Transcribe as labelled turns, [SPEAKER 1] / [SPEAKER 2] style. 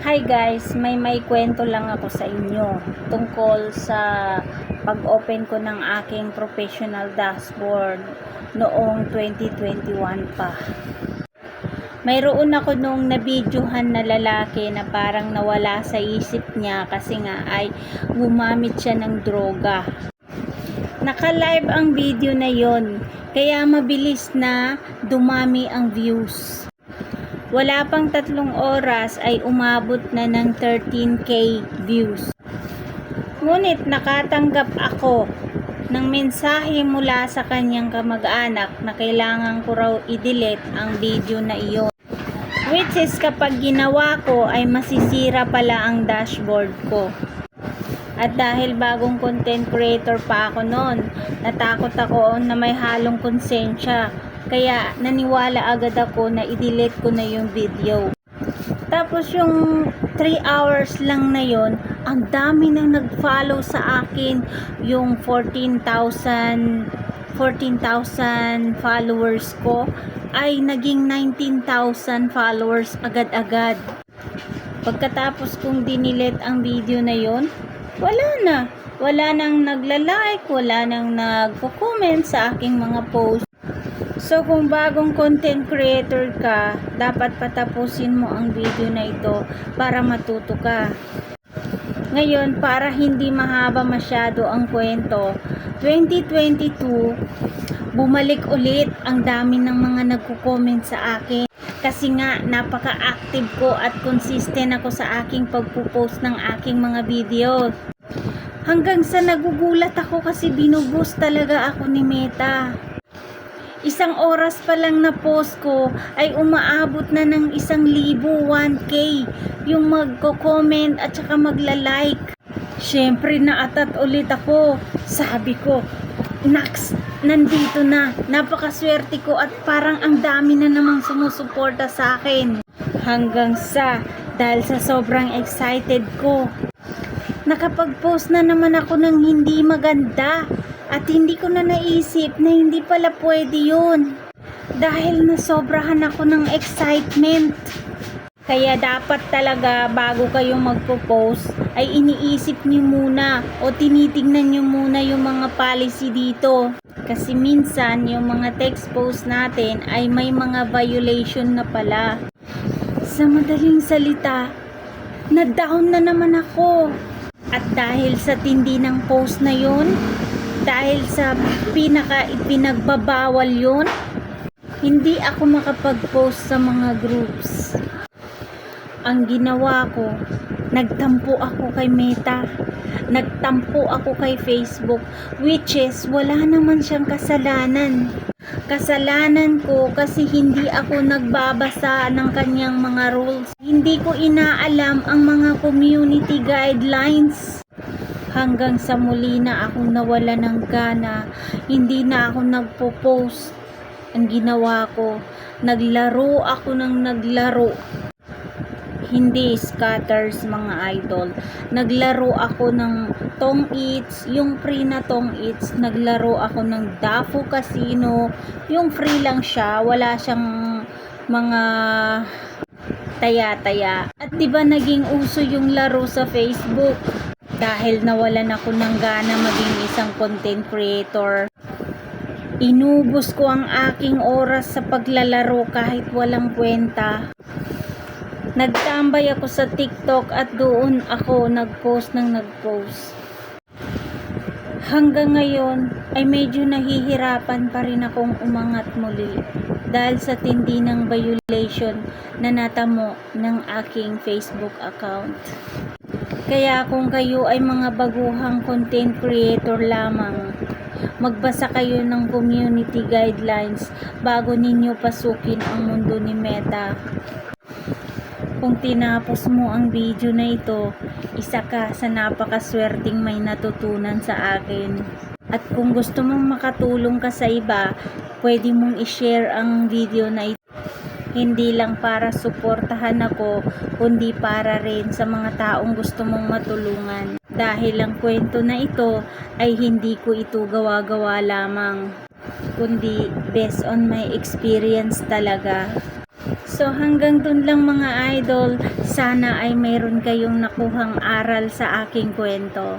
[SPEAKER 1] Hi guys, may may kwento lang ako sa inyo tungkol sa pag-open ko ng aking professional dashboard noong 2021 pa. Mayroon ako nung nabidyohan na lalaki na parang nawala sa isip niya kasi nga ay gumamit siya ng droga. Naka-live ang video na yon, kaya mabilis na dumami ang views. Wala pang tatlong oras ay umabot na ng 13k views. Ngunit nakatanggap ako ng mensahe mula sa kanyang kamag-anak na kailangan ko raw i-delete ang video na iyon. Which is kapag ginawa ko ay masisira pala ang dashboard ko. At dahil bagong content creator pa ako noon, natakot ako na may halong konsensya. Kaya naniwala agad ako na i-delete ko na yung video. Tapos yung 3 hours lang na yon, ang dami nang nag-follow sa akin. Yung 14,000 14,000 followers ko ay naging 19,000 followers agad-agad. Pagkatapos kong dinilet ang video na yon, wala na. Wala nang nagla-like, wala nang nagko-comment sa aking mga post. So kung bagong content creator ka, dapat patapusin mo ang video na ito para matuto ka. Ngayon, para hindi mahaba masyado ang kwento, 2022, bumalik ulit ang dami ng mga nagko-comment sa akin. Kasi nga, napaka-active ko at consistent ako sa aking pagpo-post ng aking mga video. Hanggang sa nagugulat ako kasi binuboost talaga ako ni Meta. Isang oras pa lang na post ko ay umaabot na ng isang libo 1k yung magko-comment at saka magla-like. Siyempre naatat ulit ako. Sabi ko, Nax, nandito na. Napakaswerte ko at parang ang dami na namang sumusuporta sa akin. Hanggang sa, dahil sa sobrang excited ko, nakapag-post na naman ako ng hindi maganda at hindi ko na naisip na hindi pala pwede yun. Dahil nasobrahan ako ng excitement. Kaya dapat talaga bago kayo magpo-post ay iniisip niyo muna o tinitingnan niyo muna yung mga policy dito. Kasi minsan yung mga text post natin ay may mga violation na pala. Sa madaling salita na down na naman ako. At dahil sa tindi ng post na yon, dahil sa pinaka ipinagbabawal yon, hindi ako makapag-post sa mga groups. Ang ginawa ko, nagtampo ako kay Meta. Nagtampo ako kay Facebook, which is wala naman siyang kasalanan. Kasalanan ko kasi hindi ako nagbabasa ng kanyang mga rules. Hindi ko inaalam ang mga community guidelines. Hanggang sa muli na akong nawala ng gana, hindi na ako nagpo-post. Ang ginawa ko, naglaro ako ng naglaro. Hindi scatters mga idol. Naglaro ako ng Tong Eats, yung free na Tong Eats. Naglaro ako ng Dafu Casino. Yung free lang siya, wala siyang mga taya-taya. At 'di ba naging uso yung laro sa Facebook? Dahil nawalan ako ng gana maging isang content creator. Inubos ko ang aking oras sa paglalaro kahit walang kwenta. Nagtambay ako sa TikTok at doon ako nag-post ng nag-post. Hanggang ngayon ay medyo nahihirapan pa rin akong umangat muli dahil sa tindi ng violation na natamo ng aking Facebook account. Kaya kung kayo ay mga baguhang content creator lamang, magbasa kayo ng community guidelines bago ninyo pasukin ang mundo ni Meta. Kung tinapos mo ang video na ito, isa ka sa napakaswerteng may natutunan sa akin. At kung gusto mong makatulong ka sa iba, pwede mong i-share ang video na ito. Hindi lang para suportahan ako, kundi para rin sa mga taong gusto mong matulungan. Dahil ang kwento na ito ay hindi ko ito gawa-gawa lamang, kundi based on my experience talaga. So hanggang dun lang mga idol. Sana ay mayroon kayong nakuhang aral sa aking kwento.